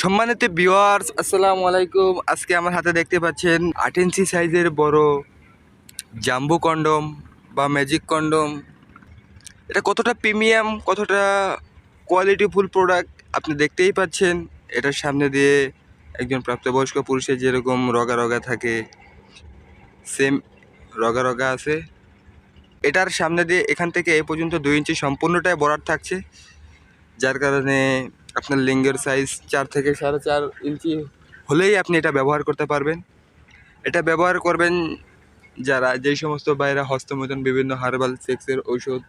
সম্মানিত ভিউয়ার্স আসসালামু আলাইকুম। আজকে আমার হাতে দেখতে পাচ্ছেন আট ইঞ্চি সাইজের বড় জাম্বু কন্ডম বা ম্যাজিক কন্ডম। এটা কতটা প্রিমিয়াম কতটা কোয়ালিটিফুল প্রোডাক্ট আপনি দেখতেই পাচ্ছেন। এটার সামনে দিয়ে একজন প্রাপ্তবয়স্ক পুরুষের যেরকম রগা রগা থাকে সেম রগা রগা আছে। এটার সামনে দিয়ে এখান থেকে এ পর্যন্ত দুই ইঞ্চি সম্পূর্ণটাই বরাট থাকছে। যার কারণে আপনার লিঙ্গের সাইজ চার থেকে সাড়ে চার ইঞ্চি হলেই আপনি এটা ব্যবহার করতে পারবেন। এটা ব্যবহার করবেন যারা, যেই সমস্ত বাইরে হস্তমোদন বিভিন্ন হার্বাল সেক্সের ঔষধ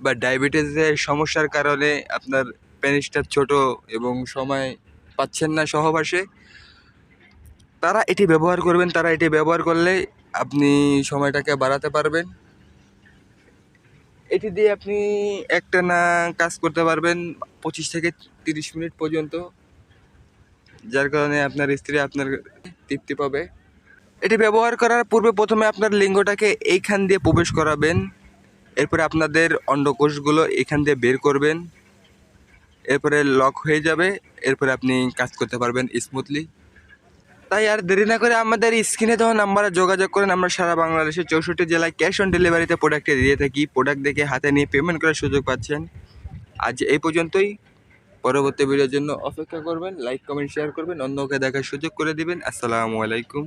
বা ডায়াবেটিসের সমস্যার কারণে আপনার পেনিসটা ছোট এবং সময় পাচ্ছেন না সহবাসে, তারা এটি ব্যবহার করবেন। তারা এটি ব্যবহার করলে আপনি সময়টাকে বাড়াতে পারবেন। এটি দিয়ে আপনি একটা না কাজ করতে পারবেন পঁচিশ থেকে তিরিশ মিনিট পর্যন্ত, যার কারণে আপনার স্ত্রী আপনার তৃপ্তি পাবে। এটি ব্যবহার করার পূর্বে প্রথমে আপনার লিঙ্গটাকে এইখান দিয়ে প্রবেশ করাবেন, এরপরে আপনাদের অন্ডকোষগুলো এখান দিয়ে বের করবেন, এরপরে লক হয়ে যাবে, এরপরে আপনি কাজ করতে পারবেন স্মুথলি তাই আর দেরি না করে আমাদের স্ক্রিনে তখন নাম্বারে যোগাযোগ করেন। আমরা সারা বাংলাদেশের চৌষট্টি জেলায় ক্যাশ অন ডেলিভারিতে প্রোডাক্টে দিয়ে থাকি। প্রোডাক্ট দেখে হাতে নিয়ে পেমেন্ট করার সুযোগ পাচ্ছেন। আজ এই পর্যন্তই। পরবর্তী ভিডিওর জন্য অপেক্ষা করবেন লাইক কমেন্ট শেয়ার করবেন। অন্যকে দেখার সুযোগ করে দিবেন। আসসালামু আলাইকুম।